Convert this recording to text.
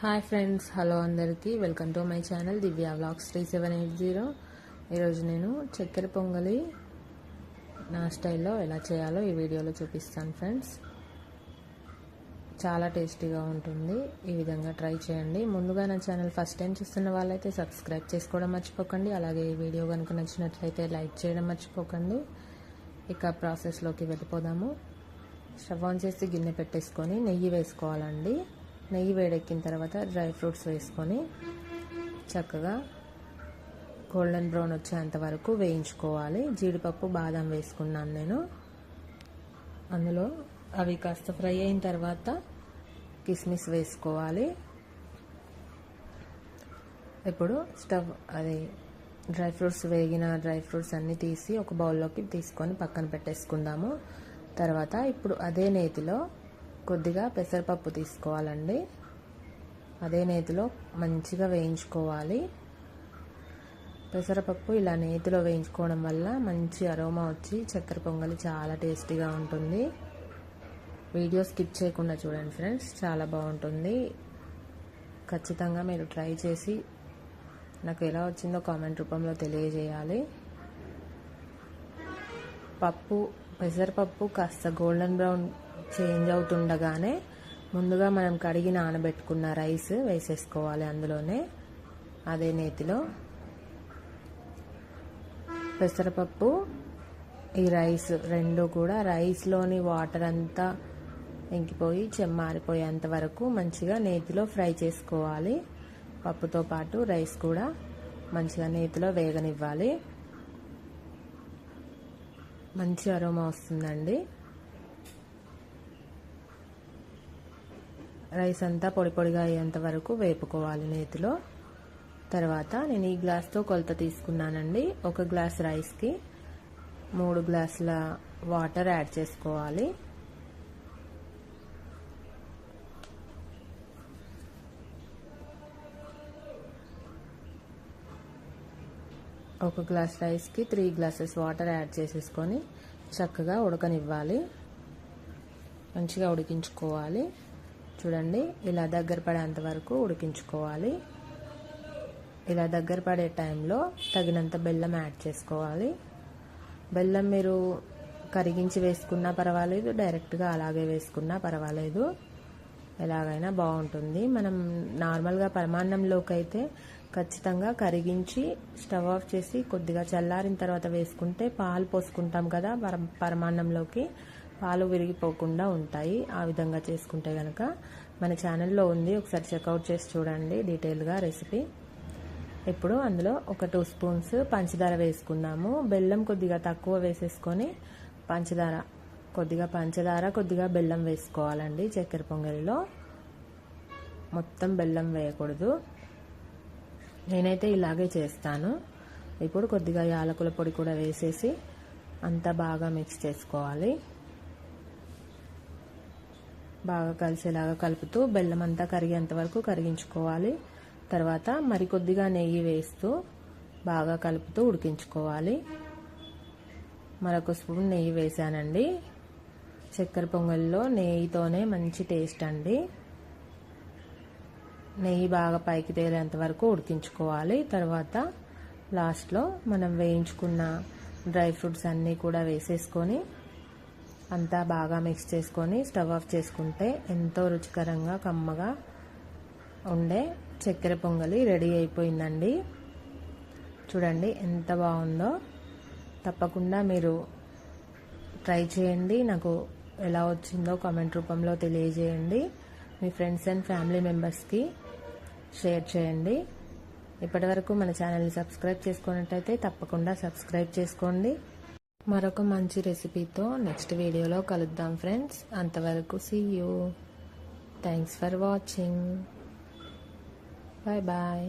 Hi friends hello అందరికీ. Welcome to my channel Divya vlogs three seven eight zero. ఈరోజు నేను చక్కెర పొంగలి నా స్టైల్లో ఎలా చేయాలో ఈ వీడియోలో చూపిస్తాను ఫ్రెండ్స్. చాలా టేస్టీగా ఉంటుంది. ఈ విధంగా ట్రై చేయండి. ముందుగా నా ఛానల్ ఫస్ట్ టైం చూస్తున్న వాళ్ళైతే సబ్స్క్రైబ్ చేసుకోవడం మర్చిపోకండి. అలాగే ఈ వీడియో కనుక నచ్చినట్లయితే లైక్ చేయడం మర్చిపోకండి. ఇక ప్రాసెస్లోకి వెళ్ళిపోదాము. స్టవ్ ఆన్ చేసి గిన్నె పెట్టేసుకొని నెయ్యి వేసుకోవాలండి. నెయ్యి వేడెక్కిన తర్వాత డ్రై ఫ్రూట్స్ వేసుకొని చక్కగా గోల్డెన్ బ్రౌన్ వచ్చేంత వరకు వేయించుకోవాలి. జీడిపప్పు బాదం వేసుకున్నాను నేను. అందులో అవి కాస్త ఫ్రై అయిన తర్వాత కిస్మిస్ వేసుకోవాలి. ఇప్పుడు స్టవ్ అది డ్రై ఫ్రూట్స్ వేగిన డ్రై ఫ్రూట్స్ అన్నీ తీసి ఒక బౌల్లోకి తీసుకొని పక్కన పెట్టేసుకుందాము. తర్వాత ఇప్పుడు అదే నేతిలో కొద్దిగా పెసరపప్పు తీసుకోవాలండి. అదే నేతిలో మంచిగా వేయించుకోవాలి. పెసరపప్పు ఇలా నేతిలో వేయించుకోవడం వల్ల మంచి అరోమా వచ్చి చక్కెర పొంగలి చాలా టేస్టీగా ఉంటుంది. వీడియో స్కిప్ చేయకుండా చూడండి ఫ్రెండ్స్ చాలా బాగుంటుంది. ఖచ్చితంగా మీరు ట్రై చేసి నాకు ఎలా వచ్చిందో కామెంట్ రూపంలో తెలియజేయాలి. పప్పు పెసరపప్పు కాస్త గోల్డెన్ బ్రౌన్ చేంజ్ అవుతుండగానే ముందుగా మనం కడిగి నానబెట్టుకున్న రైస్ వేసేసుకోవాలి అందులోనే అదే నేతిలో. పెసరపప్పు ఈ రైస్ రెండు కూడా రైస్లోని వాటర్ అంతా ఇంకిపోయి చెమ్మారిపోయేంత వరకు మంచిగా నేతిలో ఫ్రై చేసుకోవాలి. పప్పుతో పాటు రైస్ కూడా మంచిగా నేతిలో వేగనివ్వాలి. మంచి అరోమా వస్తుందండి. రైస్ అంతా పొడి పొడిగా అయ్యేంత వరకు వేపుకోవాలి నేతిలో. తర్వాత నేను ఈ గ్లాస్తో కొలత తీసుకున్నానండి. ఒక గ్లాస్ రైస్కి మూడు గ్లాసుల వాటర్ యాడ్ చేసుకోవాలి. ఒక గ్లాస్ రైస్కి త్రీ గ్లాసెస్ వాటర్ యాడ్ చేసేసుకొని చక్కగా ఉడకనివ్వాలి. మంచిగా ఉడికించుకోవాలి. చూడండి ఇలా దగ్గర పడేంత వరకు ఉడికించుకోవాలి. ఇలా దగ్గర పడే టైంలో తగినంత బెల్లం యాడ్ చేసుకోవాలి. బెల్లం మీరు కరిగించి వేసుకున్నా పర్వాలేదు డైరెక్ట్గా అలాగే వేసుకున్నా పర్వాలేదు. ఎలాగైనా బాగుంటుంది. మనం నార్మల్గా పరమాన్నంలోకి అయితే ఖచ్చితంగా కరిగించి స్టవ్ ఆఫ్ చేసి కొద్దిగా చల్లారిన తర్వాత వేసుకుంటే పాలు పోసుకుంటాం కదా పర పరమాన్నంలోకి. పాలు విరిగిపోకుండా ఉంటాయి. ఆ విధంగా చేసుకుంటే కనుక మన ఛానల్లో ఉంది. ఒకసారి చెక్అవుట్ చేసి చూడండి డీటెయిల్గా రెసిపీ. ఇప్పుడు అందులో ఒక టూ స్పూన్స్ పంచదార వేసుకున్నాము బెల్లం కొద్దిగా తక్కువ వేసేసుకొని పంచదార కొద్దిగా పంచదార కొద్దిగా బెల్లం వేసుకోవాలండి చక్కెర పొంగలిలో. మొత్తం బెల్లం వేయకూడదు. నేనైతే ఇలాగే చేస్తాను. ఇప్పుడు కొద్దిగా యాలకుల పొడి కూడా వేసేసి అంతా బాగా మిక్స్ చేసుకోవాలి. బాగా కలిసేలాగా కలుపుతూ బెల్లం అంతా కరిగేంత వరకు కరిగించుకోవాలి. తర్వాత మరికొద్దిగా నెయ్యి వేస్తూ బాగా కలుపుతూ ఉడికించుకోవాలి. మరొక స్పూన్ నెయ్యి వేసానండి చక్కెర పొంగల్లో నెయ్యితోనే మంచి టేస్ట్ అండి. నెయ్యి బాగా పైకి తేలేంత వరకు ఉడికించుకోవాలి. తర్వాత లాస్ట్లో మనం వేయించుకున్న డ్రై ఫ్రూట్స్ అన్నీ కూడా వేసేసుకొని అంతా బాగా మిక్స్ చేసుకొని స్టవ్ ఆఫ్ చేసుకుంటే ఎంతో రుచికరంగా కమ్మగా ఉండే చక్కెర పొంగలి రెడీ అయిపోయిందండి. చూడండి ఎంత బాగుందో. తప్పకుండా మీరు ట్రై చేయండి. నాకు ఎలా వచ్చిందో కామెంట్ రూపంలో తెలియజేయండి. మీ ఫ్రెండ్స్ అండ్ ఫ్యామిలీ మెంబర్స్కి షేర్ చేయండి. ఇప్పటివరకు మన ఛానల్ని సబ్స్క్రైబ్ చేసుకున్నట్టయితే తప్పకుండా సబ్స్క్రైబ్ చేసుకోండి. మరొక మంచి రెసిపీతో నెక్స్ట్ వీడియోలో కలుద్దాం ఫ్రెండ్స్. అంతవరకు see you thanks for watching bye bye